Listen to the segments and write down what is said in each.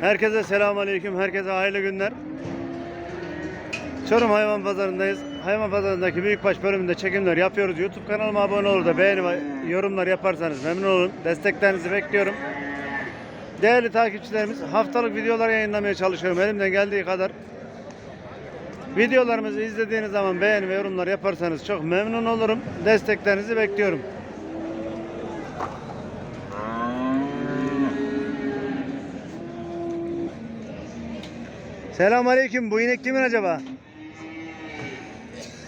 Herkese selamun aleyküm. Herkese hayırlı günler. Çorum Hayvan Pazarı'ndayız. Hayvan Pazarı'ndaki büyükbaş bölümünde çekimler yapıyoruz. YouTube kanalıma abone olur da beğeni ve yorumlar yaparsanız memnun olun. Desteklerinizi bekliyorum. Değerli takipçilerimiz haftalık videolar yayınlamaya çalışıyorum elimden geldiği kadar. Videolarımızı izlediğiniz zaman beğeni ve yorumlar yaparsanız çok memnun olurum. Desteklerinizi bekliyorum. Selamünaleyküm. Bu inek kimin acaba?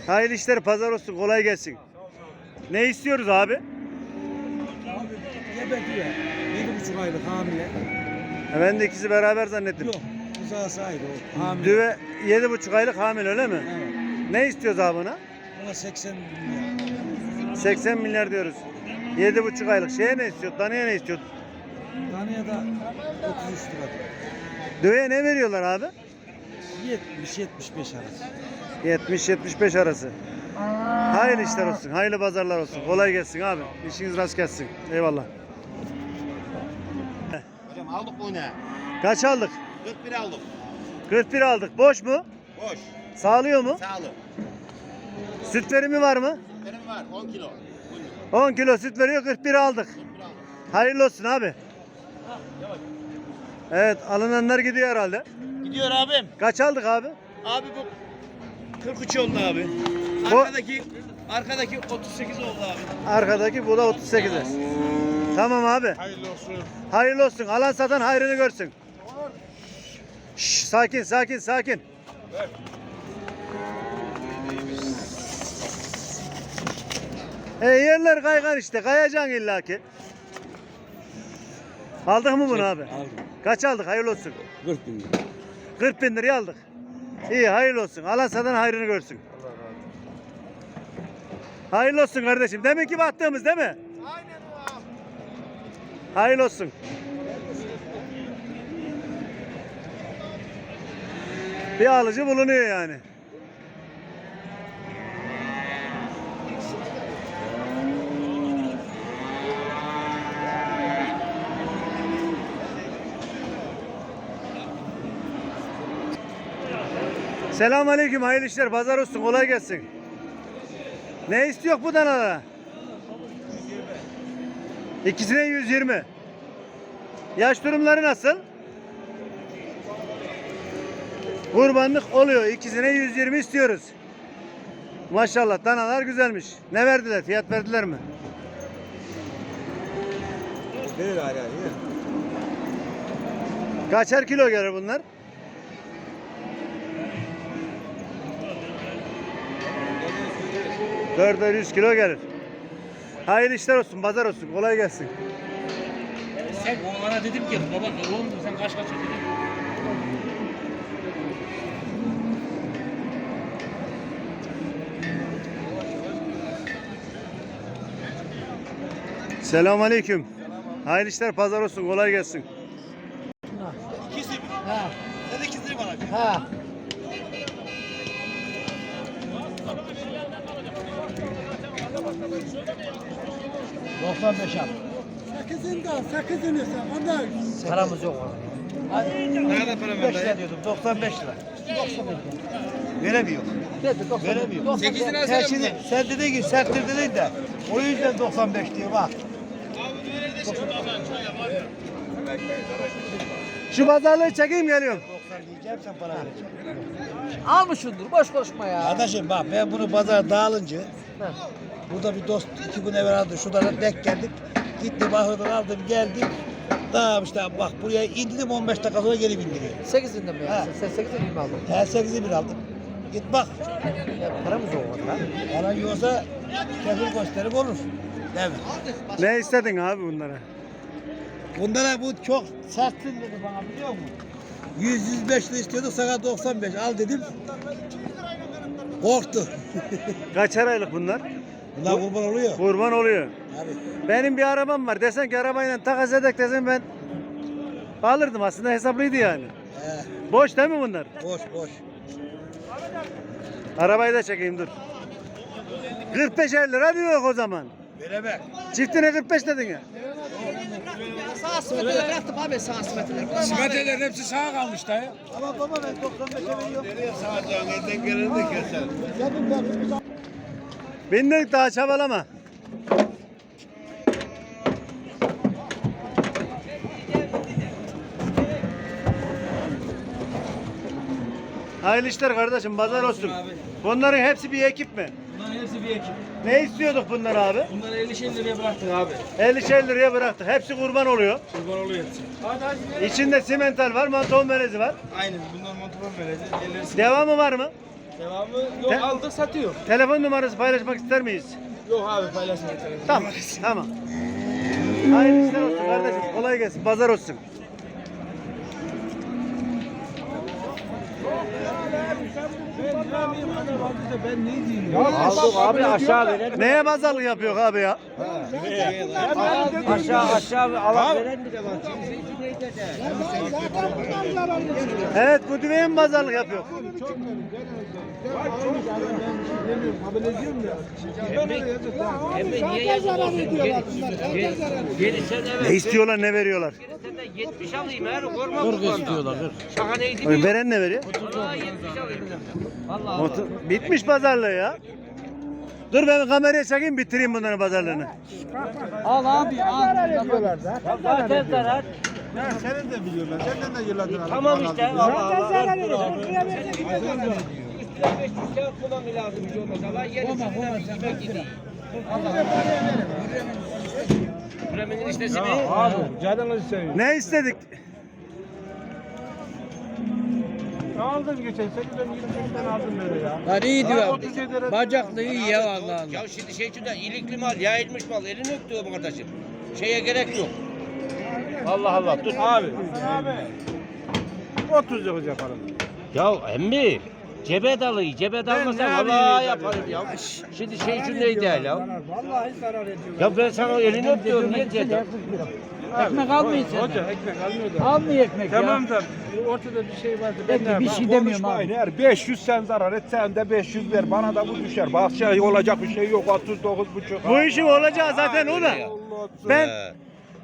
Hayırlı işler, pazar olsun, kolay gelsin. Ne istiyoruz abi? Abi gebe diyor. Yedi buçuk aylık hamile. Ha, Ben de ikisi beraber zannettim. Yok. Uzağısı ayrı o. Hamile. Düve yedi buçuk aylık hamile öyle mi? Evet. Ne istiyoruz abi buna? Buna 80 milyar. 80 milyar diyoruz. Yedi buçuk aylık. Şeye ne istiyor? Danaya ne istiyor? Taneye da 33 lira. Düveye ne veriyorlar abi? 70-75 arası. 70-75 arası. Hayırlı işler olsun, hayırlı pazarlar olsun. Kolay gelsin abi. İşiniz rast gelsin. Eyvallah. Hocam aldık bu ne? Kaç aldık? 41 aldık. 41 aldık. Boş mu? Boş. Sağlıyor mu? Sağlık. Süt verimi var mı? Benim var 10 kilo. 10 kilo süt veriyor 41 aldık. 41 aldık. Hayırlı olsun abi. Evet alınanlar gidiyor herhalde. Gidiyor abim. Kaç aldık abi? Abi bu 43 oldu abi. Bu- Arkadaki arkadaki 38 oldu abi. Arkadaki bu da 38. Tamam abi. Hayırlı olsun. Hayırlı olsun. Alan satan hayrını görsün. Şş, sakin sakin sakin. E yerler kaygan işte. Kayacaksın illaki. Aldık mı bunu abi? Aldım. Kaç aldık? Hayırlı olsun. 40 bin lira. 40 bin liraya aldık. İyi hayırlı olsun. Alan satan hayrını görsün. Hayırlı olsun kardeşim. Demin ki baktığımız değil mi? Aynen o abi. Hayırlı olsun. Bir alıcı bulunuyor yani. Selamun aleyküm, hayırlı işler, pazar olsun, kolay gelsin. Ne istiyor bu danada? İkisine 120. Yaş durumları nasıl? Kurbanlık oluyor. İkisine 120 istiyoruz. Maşallah danalar güzelmiş. Ne verdiler? Fiyat verdiler mi? Verir hala ya. Kaçer kilo gelir bunlar? Dörder 100 kilo gelir. Hayırlı işler olsun, pazar olsun, kolay gelsin. Sen oğlana dedim ki baba oğlum sen kaç kaç dedim. Selamun aleyküm. Hayırlı işler, pazar olsun, kolay gelsin. İkisi mi? Ha. Sen ikisini bana. Ha. Doksan beş al. Sakızında, sakızını sen. Ondan. Paramız yok. Ne kadar para Beş lira diyordum. 95 lira. Veremiyor. Dedi 95. Veremiyor. Sekizini Sen alsana şimdi sen dedin ki serttir dedin de o yüzden 95 diyor bak. Şu pazarlığı çekeyim geliyorum. 90 diyeceğim sen para vereceksin. Almışsındır boş konuşma ya. Kardeşim bak ben bunu pazar dağılınca burada bir dost iki gün evvel aldı. Şurada denk geldik. Gittim ahırdan aldım geldim. Daha işte bak buraya indim 15 dakika sonra geri bindiriyor. 8'inde mi Ha. ya? Sen 8'inde mi aldın? Her 8'i bir aldım. Git bak. Ya paramız yok o kadar. Paran yoksa kefil gösterip olur. Değil mi? Ne istedin abi bunlara? Bunlara bu çok sertsin dedi bana biliyor musun? 100-105 lira istiyorduk sana 95 al dedim. Korktu. Kaçer aylık bunlar? Bunlar kurban oluyor. Kurban oluyor. Abi. Benim bir arabam var. Desen ki arabayla takas edek desen ben alırdım aslında hesaplıydı yani. He, Boş değil mi bunlar? boş boş. Arabayı da çekeyim dur. 45 lira diyor o zaman. Veremem. Çiftine 45 dedin ya. sağ simetreler bıraktım abi sağ abi. Simetreler hepsi sağa kalmış dayı. Ama baba ben 95'e veriyorum. Bindik daha çabalama. Hayırlı işler kardeşim, pazar olsun. Bunların hepsi bir ekip mi? Bunların hepsi bir ekip. Ne istiyorduk bunlar abi? Bunları 50 şey liraya bıraktık abi. 50 liraya bıraktık. Hepsi kurban oluyor. Kurban oluyor hepsi. İçinde simental var, manton melezi var. Aynen bunlar montofon vereceğiz. Elleri Devamı var mı? Devamı yok Te- aldık satıyor. Telefon numarası paylaşmak ister miyiz? Yok abi paylaşmayın. Tamam, tamam. Hayırlı işler olsun kardeşim. Kolay gelsin. Pazar olsun. Aldık abi aşağı verelim. Neye pazarlık yapıyor abi ya? Aşağı aşağı alan veren bir de var. Evet, bu düveye mi pazarlık yapıyor? Emre niye yazıyorsun? Evet. Ne istiyorlar, ne veriyorlar? Sen de 70 alayım her korkma bu konuda. istiyorlar. Şaka neydi mi? Veren ne veriyor? Vallahi 70 alayım. Allah Allah. Motor- Bitmiş pazarlığı ya. Dur ben kameraya çekeyim bitireyim bunların pazarlığını. Al abi al. Zaten zarar. Senin de biliyorum ben. Senden de yıllardır aldım. Tamam işte. Allah Allah. Zaten Üstüne 500 kağıt kullanmı lazım. Hiç olmazsa. Allah yerisinden bir yemek yedi. Bremen'in iştesi mi? Abi canını seveyim. Ne istedik? Aldım geçen sene ben 28'den aldım böyle ya. Lan iyi diyor. 37 lira. Bacaklı iyi ya Allah Allah. Ya şimdi şey de ilikli mal, yayılmış mal. Elini öptü o kardeşim. Şeye gerek yok. Allah Allah. Dur. Abi. Abi. 30 lira yapalım. Ya emmi. Cebe dalıyı, cebe dalmasan ne vallahi yapayım yaparım ya. Şimdi şey için neydi ya? Vallahi zarar ediyor. Ya ben sana elini öp diyorum niye cebe? Ekmek almayın sen. Hoca ekmek almıyor da. Almıyor ekmek ya. Tamam da ortada bir şey vardı. Ben Peki, bir şey demiyorum abi. eğer 500 sen zarar et sen de 500 ver bana da bu düşer. Bak şey olacak bir şey yok 39 buçuk. Bu işin olacağı zaten o da. Ben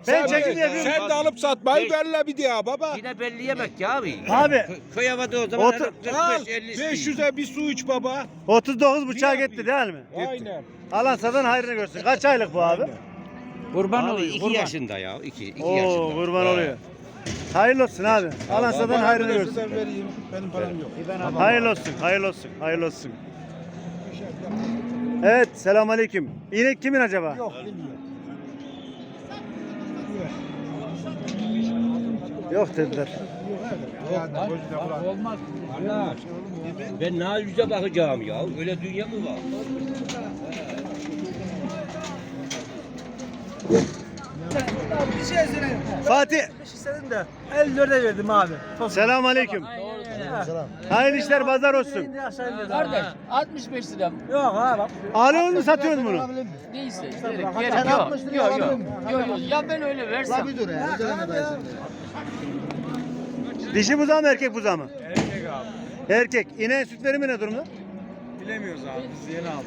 ben çekim yapıyorum. Sen de alıp satmayı belli bir diye baba. Yine belli yemek ya abi. Abi Kö- Köy havada o zaman Otur- Al 45-50 istiyor. 500'e bir su iç baba. 39 buçuğa gitti değil mi? Aynen. Alan satan hayrını görsün. Kaç aylık bu abi? Kurban Abi oluyor. iki Kurban. yaşında ya. iki, iki Oo yaşında. kurban Ha. oluyor. Hayırlı olsun abi. Alan satan hayrını görsün. Ben vereyim. Benim param yok. Hayırlı olsun, hayırlı olsun, hayırlı olsun. Evet, selamünaleyküm. İnek kimin acaba? Yok bilmiyorum. Yok dediler. Olmaz. Ben ne yüze bakacağım ya. Öyle dünya mı var? Fatih, İstedim de 54'e verdim abi. selamünaleyküm. Hayırlı işler, pazar olsun. Kardeş 65 lira. Yok abi. Alıyor mu satıyorsun bunu? Neyse. Gerek, gerek yok. Yok yok. Yok yok. Ya ben öyle versem. Dişi buzağı mı erkek buzağı mı? Erkek abi. Erkek. İneğin süt verimi ne durumda? Bilemiyoruz abi biz yeni aldık.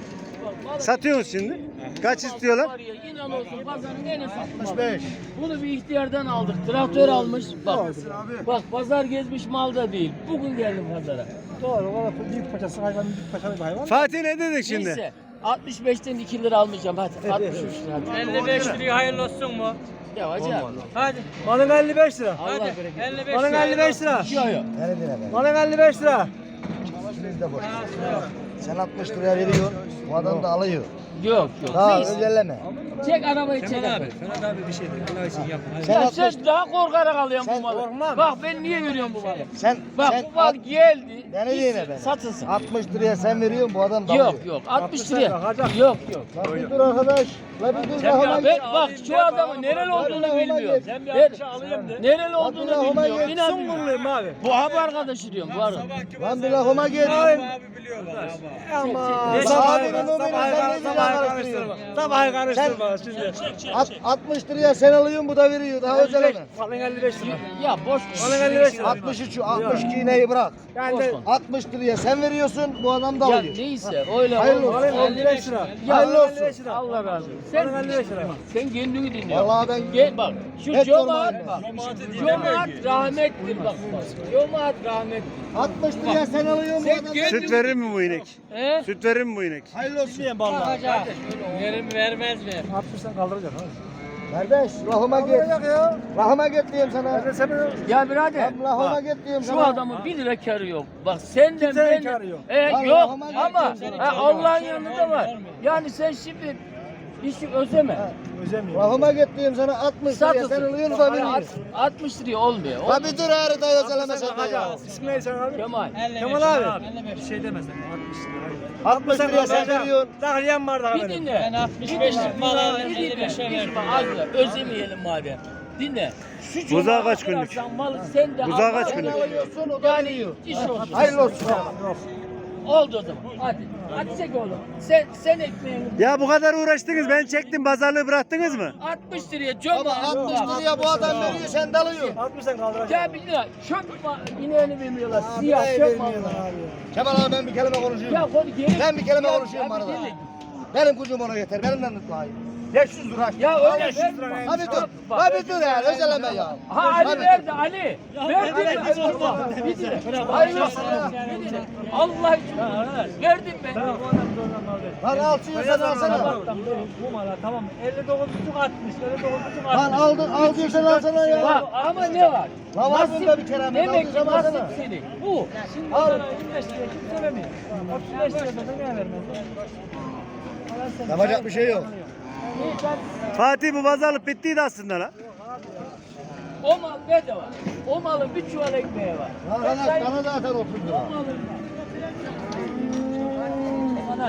Satıyorsunuz şimdi. Kaç istiyorlar? Ya inan olsun pazarın en iyisi 65. Bunu bir ihtiyardan aldık. Traktör almış. Bak. Bak pazar gezmiş mal da değil. Bugün geldim pazara. Doğru. O büyük paçası hayvan büyük paçalı bir hayvan. Fatih ne dedik şimdi? Neyse. 65'ten 2 lira almayacağım hadi. 63 lira. hadi. 55 liraya hayırlı olsun mu? Ya hacı abi. Hadi. Malın 55 lira. Allah bereket. 55 Malın 55 lira. Yok yok. Malın 55 lira. Sen 60 liraya veriyorsun, bu adam da alıyor. Yok yok. Daha Neyse. özelleme. Çek arabayı çek. abi. Ferhat abi bir şey de Allah için yapma. Sen 60, sen daha korkarak alıyorsun Sen bu malı. korkmam. Bak ben niye veriyorum bu malı? sen, Bak sen bu mal geldi. Beni gitsin, beni. Satılsın. 60 liraya sen veriyorsun, bu adam da alıyor. Yok yok 60 liraya. Yok yok. Lan bir dur arkadaş. Lan bir dur Sen ya ben bak şu adamın nereli olduğunu git. Sen bir alayım de. Nereli olduğunu Allah'ıma bilmiyorum. git. İnan abi. Bu abi arkadaşı diyorum bu arada. Lan bir rahama git. Abi biliyorlar abi. Ama Abinin o benim, sen ne diyorsun karıştırıyorsun? Sabah karıştırma şimdi. At, 60 liraya sen alıyorsun, bu da veriyor. Daha özelleme. Malın 55 lira. Ya boş. Malın 55 lira. 63, 62 ineği bırak. Yani de 60 liraya sen veriyorsun, bu adam da Ya alıyor. neyse öyle Hayırlı olsun. malın 55 lira. Ya Hayırlı olsun. 55 lira. Allah razı olsun. Sen, sen kendini dinle. Vallahi ben- Gel bak. Şu Hiç cemaat, olmaz. cemaat rahmettir bak. bak. Cemaat rahmettir. 60 liraya sen alıyorsun bu kendini... Süt verir mi bu inek? He? Süt verir mi bu inek? Hayırlı olsun. Bakacağız. Verim vermez mi? Kardeş rahıma git. Rahıma git diyeyim sana. Ya birader. Rahıma git diyeyim Şu sana. adamın bir lira karı yok. Bak senden ben... karı yok. E, yok ama Allah'ın yanında var. Yani sen şimdi işi özeme. Rahıma git diyeyim sana 60 liraya sen alıyorsun da veriyorsun. At- 60 liraya olmuyor. La bir dur haritayı özeleme sen de ya. İsmi neydi sen abi? Kemal. Kemal abi. Bir şey demezsin. 60 lira. 60 liraya sen veriyorsun. Tahliyen vardı Bir dinle. Ben 65 lira. Bir dinle. Bir az da özemeyelim madem. Dinle. Şu Buzağı kaç günlük? Malı sen de Buzağı kaç günlük? Alıyorsun o da Yani iş olsun. Hayırlı olsun. Oldu o zaman. Hadi. Hadi çek oğlum. Sen, sen ekmeğini. Ya bu kadar uğraştınız ben çektim pazarlığı bıraktınız mı? 60 liraya coma. Baba 60 liraya bu adam veriyor sen de alıyorsun. 60 sen kaldıracaksın. Ya bir lira çöp ma- ineğini vermiyorlar. Siyah çöp vermiyorlar mal. Kemal abi ben bir kelime konuşayım. Ya konu geri. Ben bir kelime Ya- konuşayım arada. Benim kucum ona yeter. Benimle mutlu 500 lira. Ya öyle verme. Abi dur. Abi dur ya. Özeleme ya. Ha Ali verdi Ali. Verdi mi? Bak, Bir dinle. Hayır. Allah için. Verdim ben. Lan al suyu sen alsana. Bu mala tamam. 59 buçuk 60. 59 buçuk 60. Lan aldın al diyor sen alsana ya. Bak ama ne var? La var bunda bir kere. Demek ki nasip senin. Bu. Al. 25 liraya kimse vermiyor. 35 liraya da ne vermez? Yapacak bir şey yok. Fatih bu pazarlık bittiydi aslında la. O mal bedava. O malın bir çuval ekmeği var. Lan bana, bana zaten 30 lira.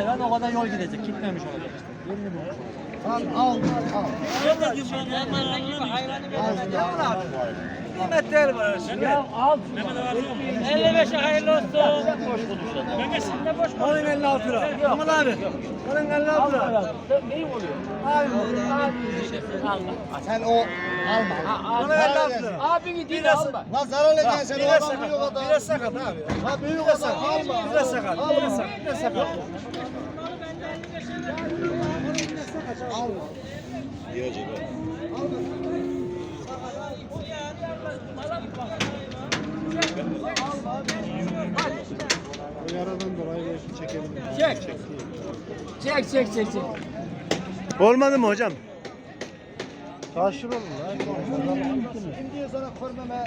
Lan o kadar yol gidecek. Gitmemiş olacak işte. Lan al al. Kıymet değil var şimdi. Ya al. 55'e hayırlı olsun. Boş konuşalım. Onun 56 lira. Kemal abi. Onun 56 Al lira. neyin oluyor? Abi. Abi. Allah. Sen o alma. Onun abi. 56 lira. Abini değil alma. Lan zarar edeceksin sen Biraz sakat. Biraz sakat abi. Ha büyük adam alma. Biraz sakat. Biraz sakat. Biraz sakat. Çek. Çek çek çek çek. Olmadı mı hocam? Şimdi sana kormeme.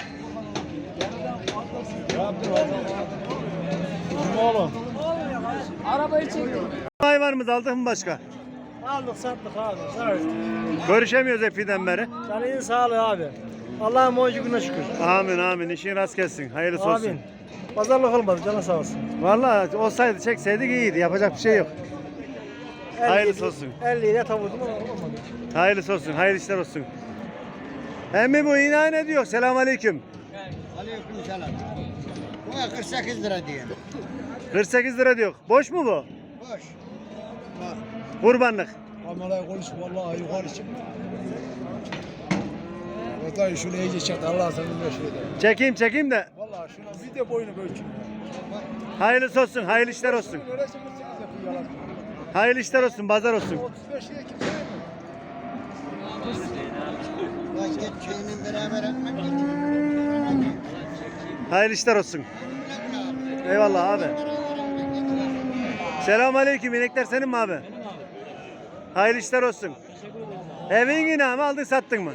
Arabayı çektim. Hayvanımız aldık mı başka? Aldık sattık abi. Ettik. Görüşemiyoruz epiden beri. Canının sağlığı abi. Allah'ın boncukuna şükür. Amin amin işin rast gelsin. Hayırlısı olsun. Amin. Pazarlık olmadı canı sağ olsun. Vallahi olsaydı çekseydik iyiydi. Yapacak bir şey yok. Hayırlısı olsun. 50 ile tavurdum ama olmadı. Hayırlısı olsun. Hayırlı işler olsun. Emmi bu inan ne diyor? Selamun aleyküm. Aleykümselam. Bu 48 lira diye. 48 lira diyor. Boş mu bu? Boş. Kurbanlık. Kameraya konuş vallahi yukarı çık. Vallahi şunu iyice çek Allah senin şey de. Çekeyim çekeyim de. Vallahi şunu bir de boyunu ölçün. Hayırlısı olsun. Hayırlı işler olsun. Hayırlı işler olsun. Pazar olsun. 35 liraya kimse vermiyor. Vazgeçeceğinin beraber etmek Hayırlı işler olsun. Eyvallah abi. Selamun aleyküm. İnekler senin mi abi? Hayırlı işler olsun. Evin yine mi aldın sattın mı?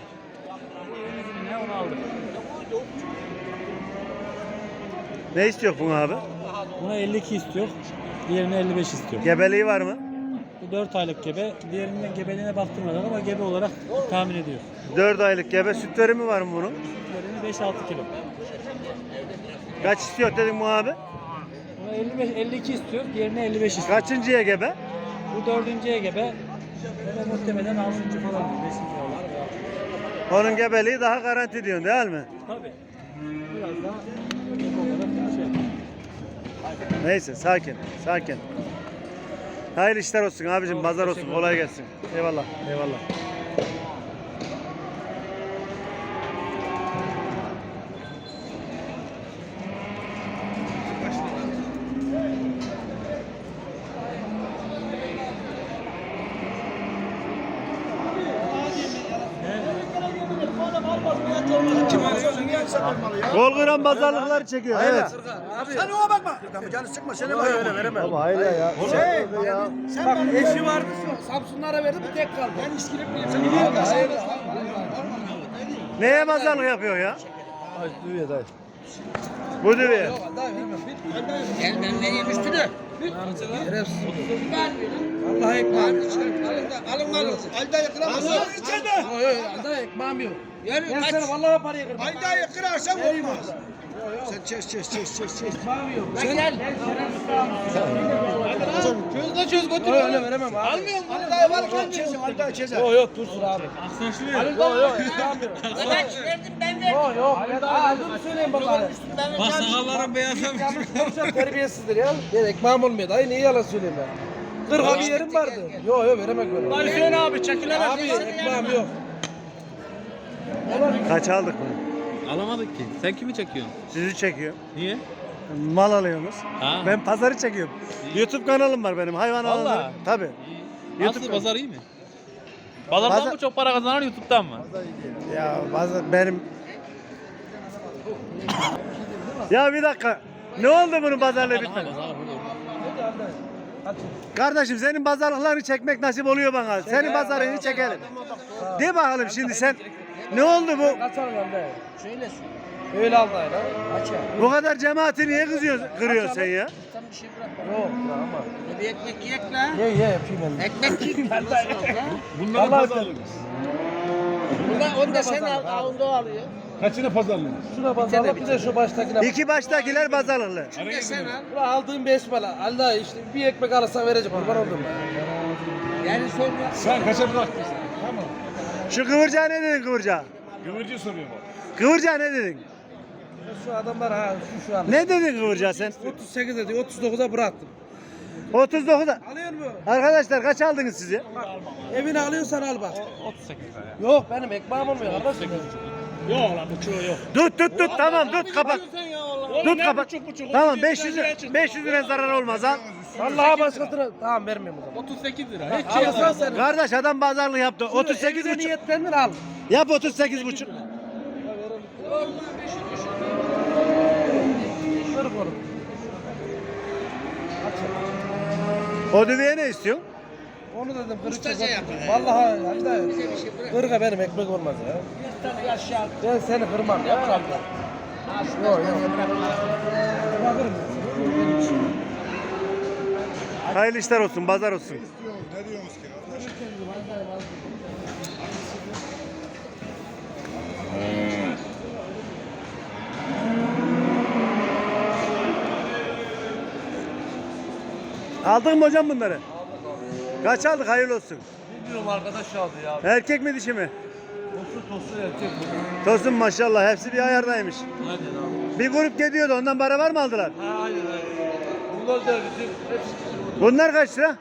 Ne istiyor bunu abi? Buna 52 istiyor. Diğerine 55 istiyor. Gebeliği var mı? Bu 4 aylık gebe. Diğerinden gebeliğine baktırmadan ama gebe olarak tahmin ediyor. 4 aylık gebe süt verimi var mı bunun? Diğerini 5-6 kilo. Kaç istiyor dedin bu abi? Buna 55, 52 istiyor. Diğerine 55 istiyor. Kaçıncıya gebe? Bu dördüncüye gebe. Muhtemelen 6. falan. 5. falan. Onun gebeliği daha garanti diyorsun değil mi? Tabii. Biraz daha şey. Neyse sakin, sakin. Hayırlı işler olsun abicim, pazar olsun, kolay gelsin. Eyvallah, eyvallah. Kol kıran pazarlıkları çekiyor. Evet. Sen ona bakma. Canı sıkma seni bak. Öyle veremem. Baba hayır ya. Şey, sen bak eşi vardı. Samsunlara verdi bu tek kaldı. Ben iskilip miyim? Sen biliyorsun. Hayır. Neye pazarlık yapıyor ya? Ay duyuyor dayı. Bu düve. Elden ne yemiş tüne? Allah ekmeği. Alın alın. Allah içinde. Anda ekmeğim yok. Yürü Ben kaç. sana vallahi parayı kırmam. Ayda yıkırarsan olmaz. Sen çek çek çek çek çek. Çöz de çöz götür. Öyle veremem abi. Almıyor? Ali dayı varken çezer. Ali dayı çezer. Yok yok dursun abi. Ali dayı yok. Kaç verdim ben verdim. Yok yok. Aa dur söyleyeyim bakalım. Bak sakalların beyazlamış. Yanlış konuşan terbiyesizdir ya. Ben ekmeğim olmuyor dayı niye yalan söyleyeyim ben. Kırk abi yerim vardı. Yok yok veremek. Ali Hüseyin abi çekilemez. Abi ekmeğim yok. Kaç aldık bunu? Alamadık ki. Sen kimi çekiyorsun? Sizi çekiyor. Niye? Mal alıyorsunuz. Ha. Ben pazarı çekiyorum. YouTube kanalım var benim. Hayvan Vallahi. alanları. Tabii. Nasıl YouTube pazar iyi mi? Pazardan Pazar- mı çok para kazanan YouTube'dan mı? Ya bazı benim Ya bir dakika. Ne oldu bunun pazarlığı bitmedi? Kardeşim senin pazarlıklarını çekmek nasip oluyor bana. Senin pazarını çekelim. De bakalım şimdi sen ne oldu bu? Kaç alıyorsun dayı? Söylesin. Öyle al dayı lan. Ya? Bu kadar cemaati niye kızıyorsun, kırıyorsun sen ya? Yok ama. Bir ekmek yiyek la. Ye ye yapayım ben. Ekmek yiyek. Bunları Allah pazarlıyoruz. Burada onu da sen al, onu da alıyor. Kaçını pazarlıyoruz? Şuna pazarla bir de şu baştakine. İki baştakiler pazarlıklı. Şunu da sen al. Bura aldığım beş bala. Allah işte bir ekmek alırsan verecek kurban oldum ben. Yani sonra. Sen kaça bıraktın sen? Şu kıvırcağa ne dedin kıvırcağa? Güvürcü soruyor bak. Kıvırcağa ne dedin? Şu adamlar ha şu şu an. Ne dedin kıvırcağa sen? 38 dedi 39'a bıraktım. 39'da. Alıyor mu? Arkadaşlar kaç aldınız sizi? Evini alıyorsan al bak. 38 Yok benim ekmeğim olmuyor kardeşim. Tut tut tut tamam tut kapat. Tut kapat. Tamam 500 lira, 500 lira zarar olmaz al. Allah'a başkasına tamam vermiyorum o zaman. 38 lira. Hiç Alırsan sen. Kardeş adam pazarlık yaptı. 38 Evine buçuk. niyetlendir al. Yap 38 buçuk. Kırık olur. O düveye ne istiyorsun? Onu dedim kırık Ustaca çek. yapar. Vallahi hadi de. Bir şey. Kırıka benim ekmek olmaz ya. Ben seni kırmam ya. Yok yok. Bırakırım. Hayırlı işler olsun, pazar olsun. Aldın mı hocam bunları? Kaç aldık hayırlı olsun. Bilmiyorum arkadaş aldı ya. Erkek mi dişi mi? Tosun tosun erkek bu. Tosun maşallah hepsi bir ayardaymış. Aynen abi. Bir grup gidiyordu ondan para var mı aldılar? Ha aynen aynen. Bunlar da bizim hepsi bizim. Bunlar kaç lira?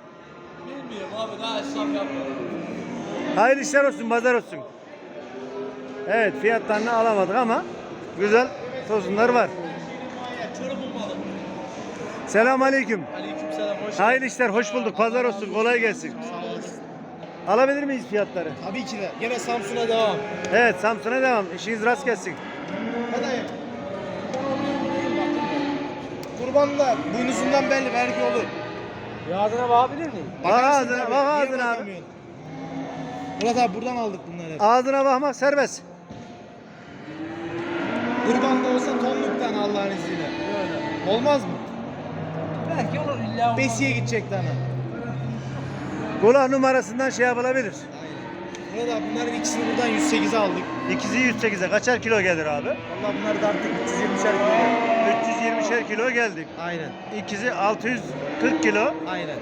Bilmiyorum abi daha hesap yapmıyorum. Hayırlı işler olsun, pazar olsun. Evet, fiyatlarını alamadık ama güzel tosunlar var. Selam aleyküm. Hoş Hayırlı işler, hoş bulduk. Pazar olsun, kolay gelsin. Alabilir miyiz fiyatları? Tabii ki de. Gene Samsun'a devam. Evet, Samsun'a devam. İşiniz rast gelsin. Kurban da boynuzundan belli belki olur. Ağzına bakabilir miyim? Bak ağzına, bak ağzına abi. Murat abi buradan aldık bunları. Ağzına bakmak serbest. Kurban da olsa tonluktan Allah'ın izniyle. Olmaz mı? Belki olur illa olmaz. Besiye gidecek tane. Kulak numarasından şey yapılabilir. Murat abi bunların ikisini buradan 108'e aldık. İkisi 108'e kaçar kilo gelir abi? Valla bunlar da artık 320'şer kilo. 320'şer kilo geldik. Aynen. İkisi 640 kilo. Aynen.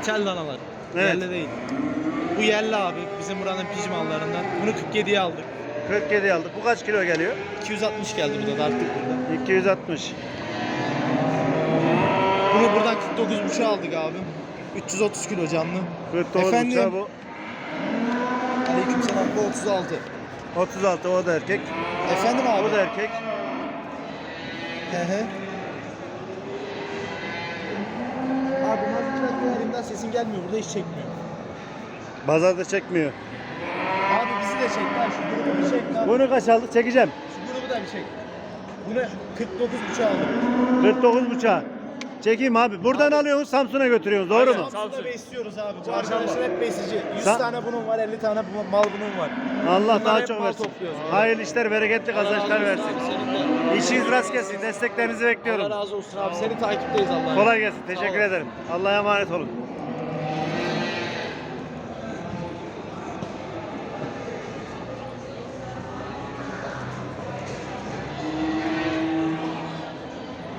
İthal danalar. Evet. Yerli değil. Bu yerli abi. Bizim buranın pijmallarından. Bunu 47'ye aldık. 47 aldık. Bu kaç kilo geliyor? 260 geldi burada da artık burada. 260. Bunu buradan 49,5'a aldık abi. 330 kilo canlı. 49 Efendim? bu. Aleykümselam bu 36. 36 o da erkek. Efendim abi. O da erkek. Abi mazlum elimden sesin gelmiyor. Burada hiç çekmiyor. Bazarda çekmiyor. Abi bizi de çek lan. Şu grubu bir çek lan. Bunu kaç aldık? Çekeceğim. Şu grubu da abi çek. Bunu 49 buçuk aldım. 49 buçuğa. Çekeyim abi. Buradan alıyorsunuz Samsun'a götürüyorsunuz. Doğru mu? Samsun'da besliyoruz abi. Bu arkadaşlar hep besici. 100 Sa- tane bunun var, 50 tane bu- mal bunun var. Allah Bunlar daha hep çok versin. topluyoruz. Hayırlı işler, bereketli kazançlar versin. İşiniz rast gelsin. Desteklerinizi Allah bekliyorum. razı olsun abi. Seni takipteyiz Allah'a. Kolay gelsin. Teşekkür ederim. Allah'a emanet olun.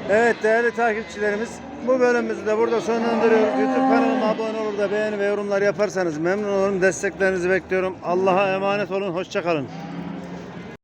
Evet değerli takipçilerimiz bu bölümümüzü de burada sonlandırıyoruz. YouTube kanalıma abone olur da beğeni ve yorumlar yaparsanız memnun olurum. Desteklerinizi bekliyorum. Allah'a emanet olun. Hoşçakalın.